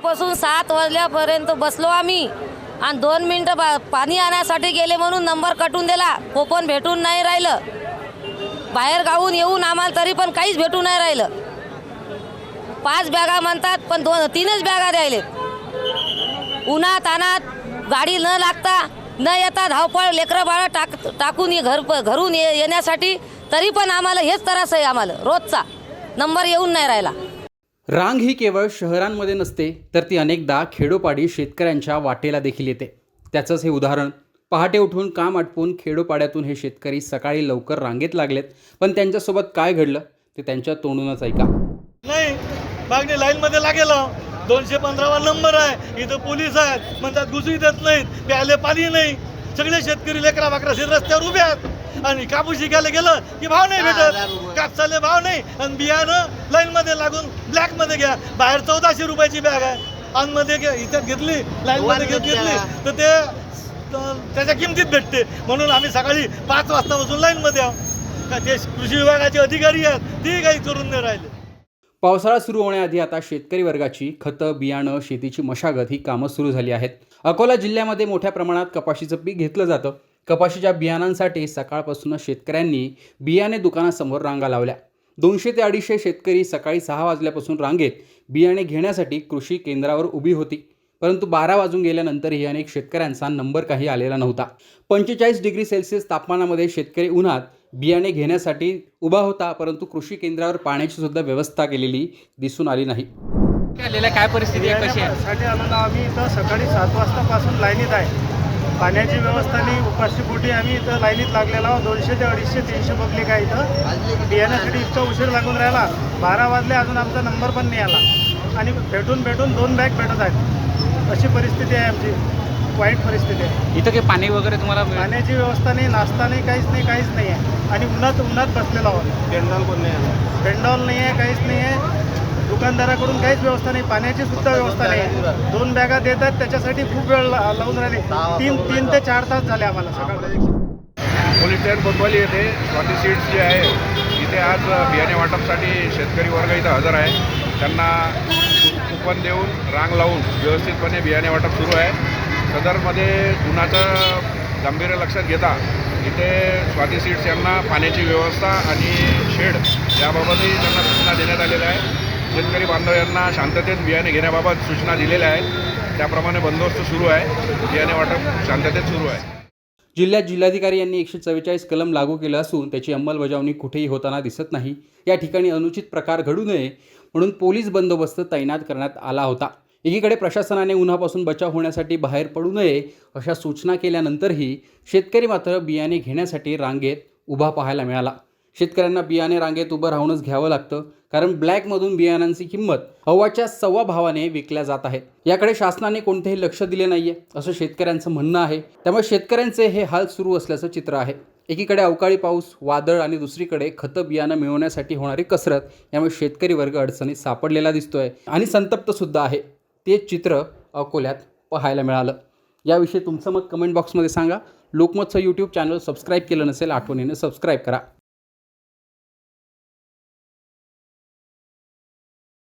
पासून सात वाजल्यापर्यंत बसलो आम्ही. आणि दोन मिनटं बा- पाणी आणण्यासाठी गेले म्हणून नंबर कटून दिला. कोपन भेटून नाही राहिलं. बाहेर गावून येऊन आम्हाला तरी पण काहीच भेटून नाही राहिलं. पाच बॅगा म्हणतात पण दोन तीनच बॅगा द्यायले. उन्हात अनात गाडी न लागता न येता धावपळ लेकरं बाळं टाक टाकून ये- घर घरून ये येण्यासाठी तरी पण आम्हाला हेच त्रास आहे आम्हाला रोजचा. नंबर येऊन नाही राहिला. रांग ही केवळ शहरांमध्ये नसते तर ती अनेकदा खेडोपाडी शेतकऱ्यांच्या वाटेला देखील येते. त्याचंच हे उदाहरण. पहाटे उठून काम आटपून खेडोपाड्यातून हे शेतकरी सकाळी लवकर रांगेत लागलेत. पण त्यांच्यासोबत काय घडलं ते त्यांच्या तोंडूनच ऐका. नाही मागणी लाईन मध्ये लागेल हो. दोनशे पंधरावा नंबर आहे. इथं पोलीस आहेत. म्हणतात घुसू देत नाहीत. प्यायले पाणी नाही. सगळे शेतकरी लेकरा बाकरा रस्त्यावर उभे आहेत. आणि कापूस शिकायला गेलं की भाव नाही भेटत. कापसाले भाव नाही. आणि बियाणं लाईन मध्ये लागून ब्लॅकमध्ये घ्या. बाहेर चौदाशे रुपयाची बॅग आहे. आणि मध्ये घे- इथं घेतली लाईन मध्ये घेत घेतली तर ते तर त्याच्या किमतीत भेटते. म्हणून आम्ही सकाळी पाच वाजता बसून लाईन मध्ये आहोत. का ते कृषी विभागाचे अधिकारी आहेत ते काही करून नाही राहिले. पावसाळा सुरू होण्याआधी आता शेतकरी वर्गाची खतं बियाणं शेतीची मशागत ही कामं सुरू झाली आहेत. अकोला जिल्ह्यामध्ये मोठ्या प्रमाणात कपाशीचं पीक घेतलं जातं. कपाशीच्या बियाणांसाठी सकाळपासूनच शेतकऱ्यांनी बियाणे दुकानासमोर रांगा लावल्या. दोनशे ते अडीचशे शेतकरी सकाळी सहा वाजल्यापासून रांगेत बियाणे घेण्यासाठी कृषी केंद्रावर उभी होती. परंतु बारा वाजून गेल्यानंतरही अनेक शेतकऱ्यांचा नंबर काही आलेला नव्हता. पंचेचाळीस डिग्री सेल्सिअस तापमानामध्ये शेतकरी उन्हात बियाणे घेण्यासाठी उभा होता परंतु कृषी केंद्रावर पाण्याची सुद्धा व्यवस्था केलेली दिसून आली नाही. काय परिस्थिती आहे कशी आहे? साठी आलेलो आम्ही इथं सकाळी सात वाजतापासून लाईनीत आहे. पाण्याची व्यवस्था नाही. उपाशी पोटी आम्ही इथं लाईनीत लागलेलो आहोत. दोनशे ते अडीचशे तीनशे पब्लिक आहे इथं. बियाण्यासाठी इतका उशीर लागून राहिला. बारा वाजले अजून आमचा नंबर पण नाही आला. आणि भेटून भेटून दोन बॅग भेटत आहेत. अशी परिस्थिती आहे आमची. वाईट परिस्थिती आहे. इथं काही पाणी वगैरे तुम्हाला? पाण्याची व्यवस्था नाही नाश्ता नाही काहीच नाही काहीच नाही आहे. आणि उन्हात उन्हात बसलेलो आहोत. पेंडॉल पण नाही पेंडॉल नाही आहे काहीच नाही आहे. दुकानदाराकडून काहीच व्यवस्था नाही पाण्याची सुद्धा व्यवस्था नाही. दोन बॅगा देतात त्याच्यासाठी खूप वेळ ला- लावून राहिले. तीन तीन ते चार तास झाले आम्हाला सकाळ पोलीस स्टेशन कोतवाली येथे स्वाती सीड्स जे आहे इथे आज बियाणे वाटपसाठी शेतकरी वर्ग इथं हजर आहे. त्यांना कुपन देऊन रांग लावून व्यवस्थितपणे बियाणे वाटप सुरू आहे. सदरमध्ये उन्हाचं गांभीर्य लक्षात घेता इथे स्वाती सीड्स यांना पाण्याची व्यवस्था आणि शेड याबाबतही त्यांना सूचना देण्यात आलेल्या आहे शेतकरी बांधव यांना शांततेत बियाणे घेण्याबाबत सूचना दिलेल्या आहेत. त्याप्रमाणे बंदोबस्त सुरू आहे. बियाणे वाटप शांततेत सुरू आहे. जिल्ह्यात जिल्हाधिकारी यांनी एकशे चव्वेचाळीस कलम लागू केलं असून त्याची अंमलबजावणी कुठेही होताना दिसत नाही. या ठिकाणी अनुचित प्रकार घडू नये म्हणून पोलीस बंदोबस्त तैनात करण्यात आला होता. एकीकडे प्रशासनाने उन्हापासून बचाव होण्यासाठी बाहेर पडू नये अशा सूचना केल्यानंतरही शेतकरी मात्र बियाणे घेण्यासाठी रांगेत उभा पाहायला मिळाला. शेतकऱ्यांना बियाणे रांगेत उभं राहूनच घ्यावं लागतं कारण ब्लॅकमधून बियाणांची किंमत हवाच्या सव्वा भावाने विकल्या जात आहेत याकडे शासनाने कोणतेही लक्ष दिले नाहीये असं शेतकऱ्यांचं म्हणणं आहे. त्यामुळे शेतकऱ्यांचे हे हाल सुरू असल्याचं चित्र आहे. एकीकडे अवकाळी पाऊस वादळ आणि दुसरीकडे खतं बियाणं मिळवण्यासाठी होणारी कसरत यामुळे शेतकरी वर्ग अडचणीत सापडलेला दिसतोय आणि संतप्तसुद्धा आहे. ते चित्र अकोल्यात पाहायला मिळालं. याविषयी तुमचं मत कमेंट बॉक्समध्ये सांगा. लोकमतचं यूट्यूब चॅनल सबस्क्राईब केलं नसेल आठवणीने सबस्क्राईब करा.